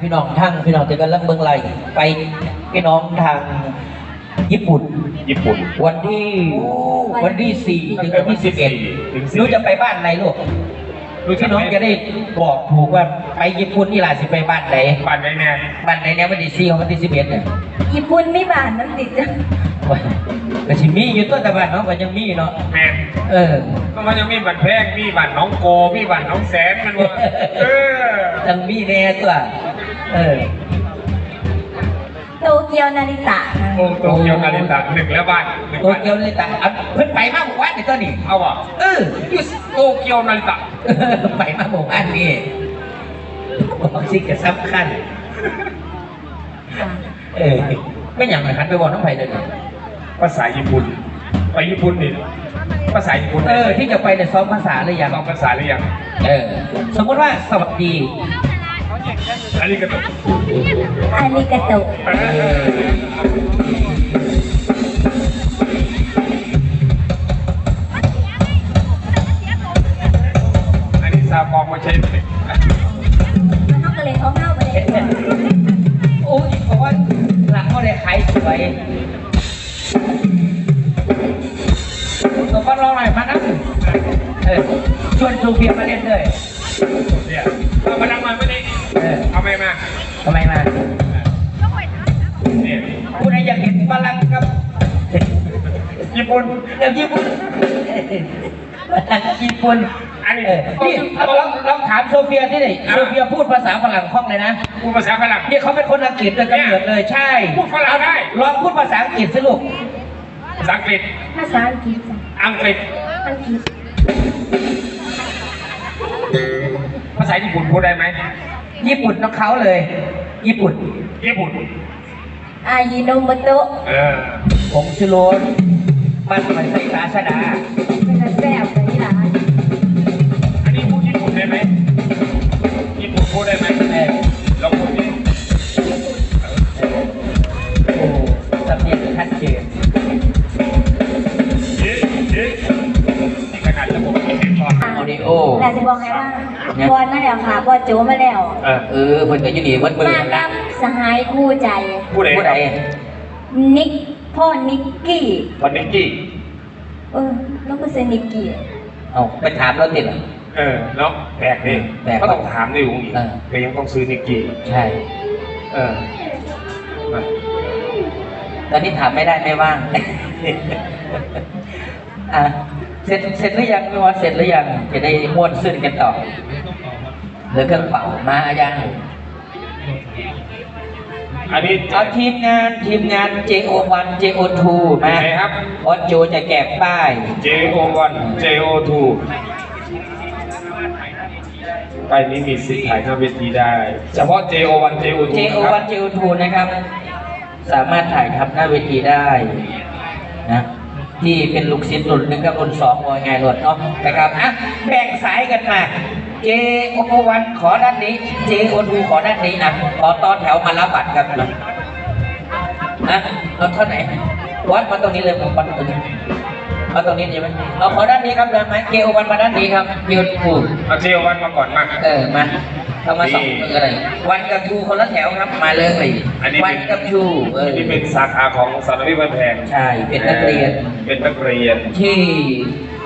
พี่น้องทางพี่น้องจะกันลังเมืองไรไปพี่น้องทางญี่ปุ่น ญี่ปุ่น วันที่วันที่สี่ถึงวันที่สิบเอ็ดถึง11รู้จะไปบ้านไหนลูกรู้ที่น้องจะได้บอกถูกว่าไปญี่ปุ่นนี่ล่ะสิไปบ้านไหนบ้านไหนแน่บ้านไหนเนี่ยวันที่สี่ของวันที่สิบเอ็ดเนี่ยญี่ปุ่นไม่บานน้ำติดจ้ะก็ชิมีอยู่ตัวแต่บ้านน้องก็ยังมีเนาะแม่นเออก็มันยังมีบัตรแพงมีบัตรน้องโกมีบัตรน้องแสนมันว่าเออยังมีแน่ตัว เออโตเกียวนาริตะค่ะโอ้โตเกียวนาริตะหนึ่งแล้วบ้านหนึ่งโตบ้านเกียวเลยแต่เอาเพิ่นไปมาหมู่บ้านนี่ตัวนี้เอาอะเออยูสโตเกียวนาริตะไปมาหมู่บ้านนี่บอกสิก็สำคัญ ค่ะเออไม่อย่างไรหันไปบอกน้องไผ่เลยนะภาษาญี่ปุ่น ไปญี่ปุ่นนี่ภาษาญี่ปุ่นเออ ที่จะไปในยซ้อมภาษาหรือยังลองภาษาหรือยัง เออ สมมติว่าสวัสดี อันนี้ก็ตองอาริกาโตอันนี้ซาปองไม่ใช่เด็กมันต้องกระเลงเขาเข้าไปเลยโอ้ยเพราะว่าหลังเขาได้ขายสวยสมมติลองหน่อยมานะเออชวนชูเพียมาเล่นด้วยเนี่ย ปุ่นเดี๋ยวญี่ปุ่นพลังญี่ปุ่นอันนี้เออนี่ลองลองถามโซเฟียที่ไหนโซเฟียพูดภาษาฝรั่งคล่องเลยนะพูดภาษาฝรั่งนี่เขาเป็นคนอังกฤษโดยกำเนิดเลยใช่พูดฝรั่งได้ลองพูดภาษาอังกฤษสิลูกภาษาอังกฤษภาษาอังกฤษจ้ะอังกฤษอังกฤษภาษาญี่ปุ่นพูดได้ไหมญี่ปุ่นต้องเขาเลย ญี่ปุ่น ญี่ปุ่นอายิโนโมโตะเออผงชูรส มันมันใส่ราชดาเป็นแซ่บเลยนี่ล่ะอันนี้พูดญี่ปุ่นได้ไหมญี่ปุ่นพูดได้ไหมเออลองพูดดิโอ้สำเนียงชัดเจนเย้เย้นี่ขนาดระบบอินเทอร์เน็ตก่อนออดิโอ แต่จะบอกไงว่าบอลมาแล้วค่ะบอลโจมาแล้ว เออเออเพิ่นก็อยู่นี่วัดมือมานั่นกัละบสหายคู่ใจพูดไหนผู้ใดนิก พ่อนิกกี้วันนิกกี้เออ แล้วก็เซนิกกี้เอาไปถามเราติดเหรอ เออ แล้วแปลกดิแปลกก็ต้องถามในวงอีกเออก็ยังต้องซื้อนิกกี้ใช่ เออมาตอนนี้ถามไม่ได้ไม่ว่าง อะเสร็จเสร็จหรือยังพี่วอสเสร็จหรือยังจะได้ม้วนซึ้นกันต่อเหลือเครื่องเป่ามาอายัง อันนี้เอาทีมงานทีมงาน JO1 JO2 มาไหนครับออสโจจะแจกป้าย JO1 JO2 ไปนี้มีสิทธิ์ถ่ายหน้าเวทีได้ เฉพาะ JO1 JO2 นะครับ JO1 JO2 นะครับ สามารถถ่ายทำหน้าเวทีได้นะที่เป็นลูกศิษย์รุ่นหนึ่งกับรุ่นสองว่าไงรถเนาะนะครับอะแบ่งสายกันมา JO1 ขอด้านนี้ JO2 ขอด้านนี้นะขอต่อแถวมารับบัตรครับนะเอาเท่าไหนวัดมาตรงนี้เลยผมวัดตรงนี้มาตรงนี้ดีไหมเอาขอด้านนี้ครับเดินไหม JO1 มาด้านนี้ครับ JO2 เอา JO1 มาก่อนมาเออมาเอามาสองมืออะไรวันกับชูคนละแถวครับมาเลยอันนี้วัเป็นนกับชูเออนี่เป็นสาขาของสารวิทย์บันแพงใช่เป็นนักเรียนเป็นนักเรียนที่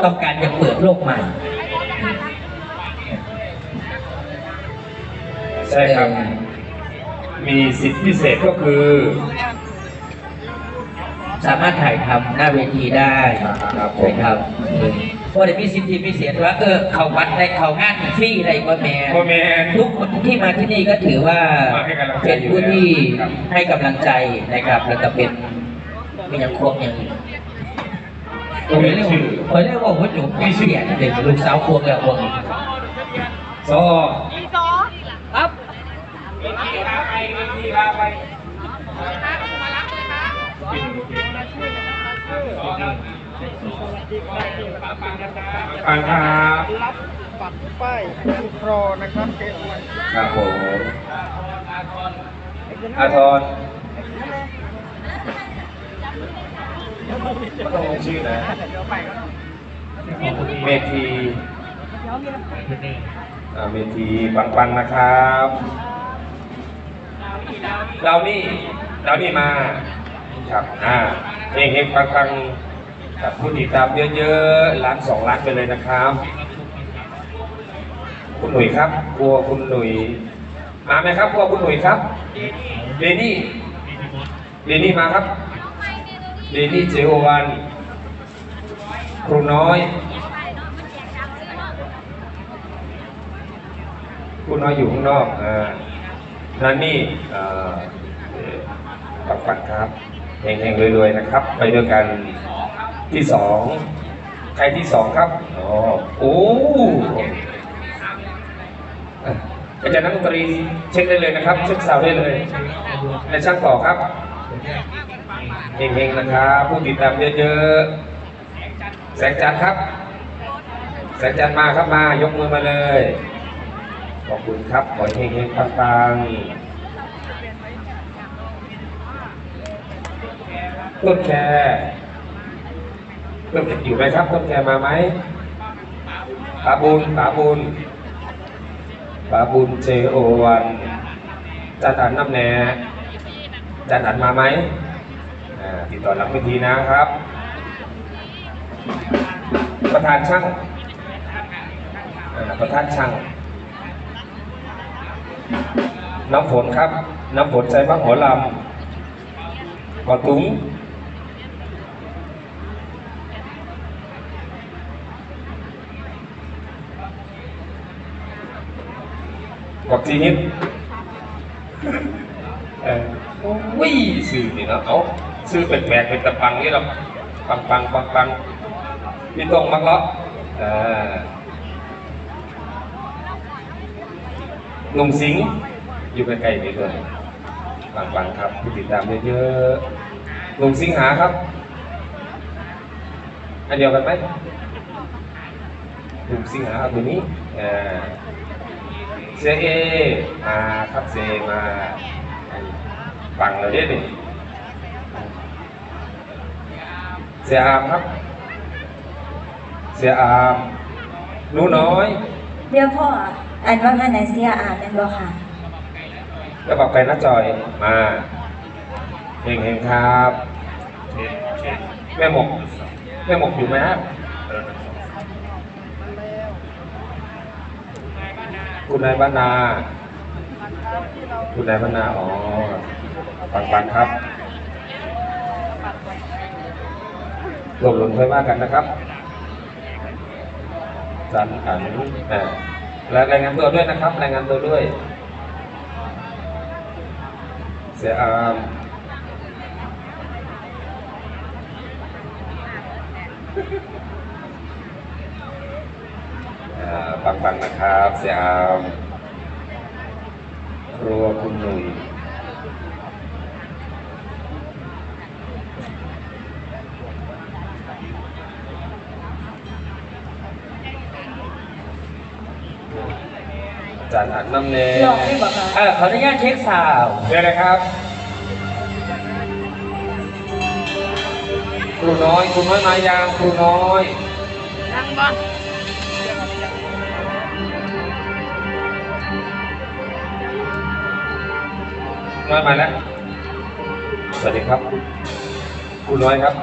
ต้องการจะเปิดโลกใหม่ ใช่ครับ มีสิทธิพิเศษก็คือ สามารถถ่ายทำหน้าเวทีได้ครับผมใช่ครับเออเพราะเดี๋ยวมีสิทธิพิเศษว่า เออเขาวัดได้เขางานฟรีอะไรก็แม่พ่อแม่ ทุกคนที่มาที่นี่ก็ถือว่ามาให้กำลังใจเป็นผู้ที่อยู่แล้วครับ ให้กำลังใจนะครับ แล้วก็เป็นเป็นอย่างควบอย่างผมเรียกว่าผมเรียกว่าหัวจุกมีเสียเด็กลูกสาวควงแล้วควงอีก ซอ ครับ ลาไปังครับรับบัตรป้ายโปรอนะครับเกมวันครับผมอาทรก็ต้องลงชื่อนะเมทีเมทีปังปังนะครับ เรานี่เรานี่มาครับอ่าเฮงเฮงปังปังกับผู้ติดตามเยอะๆล้านสองล้านไปเลยนะครับ คุณหนุ่ยครับครัวคุณหนุ่ยมาไหมครับครัวคุณหนุ่ยครับเดนี่เดนี่มาครับเดนี่เจโอวันครูน้อยครูน้อยอยู่ข้างนอกอ่า นั่นนี่ปักปักครับเฮงๆรวยๆนะครับ ไปด้วยกันที่สองใครที่สองครับอ๋อโอ้อาจารย์นักดนตรีเช็คได้เลยนะครับ เช็คซาวได้เลยและช่างต่อครับเฮงๆนะครับผู้ติดตามเยอะๆแสงจันทร์ครับแสงจันทร์มาครับมายกมือมาเลย ขอบคุณครับขอให้เฮงๆปังๆต้นแคร์ต้นแคร์อยู่ไหมครับต้นแคร์มาไหมปาบุญปาบุญปาบุญเจโอวันจันอันน้ำแน่จันอันมาไหมอ่าติดต่อหลังเวทีนะครับ ประธานช่างอ่าประธานช่าง น้ำฝนครับ น้ำฝนใจบ้างหัวลำกอตุ้งกอกทีนิดเออวิ่สื่อนี่นาะเอาซื้อแปลกๆเป็นตะปังนี่เราปังปังปังปังพี่ตรงมักเลาะเออหนุ่มสิงห์ อยู่ใกล้ๆนี่ด้วยปังปังครับผู้ติดตามเยอะๆหนุ่มสิงหาครับ อันเดียวกันไหมหนุ่มสิงหาเอาตัวนี้เออเซเอมาครับเซมาฟังเราได้ดิเสียอามครับ เสียอามหนูน้อยเดี๋ยวพ่ออันว่าพันไหนเสียอ่านเป็นบ่ค่ะ แล้วบอกไปนะจอยมาเฮงเฮงครับแม่หมกแม่หมกอยู่ไหมฮะคุณนายบ้านนาคุณนายบ้านนาอ๋อปังปังครับรวมหลนค่อยว่ากันนะครับจันอันอ่าและรายงานตัวด้วยนะครับ รายงานตัวด้วย เสียอามอ่าปังปังนะครับเสียอามครัวคุณหนุ่ย จันอันน้ำเนยลองได้บ่คะเออขออนุญาตเช็คซาวด์เดี๋ยวนะครับ ครูน้อย ครูน้อยมายางครูน้อยน้อยมาแล้ว สวัสดีครับ ครูน้อยครับ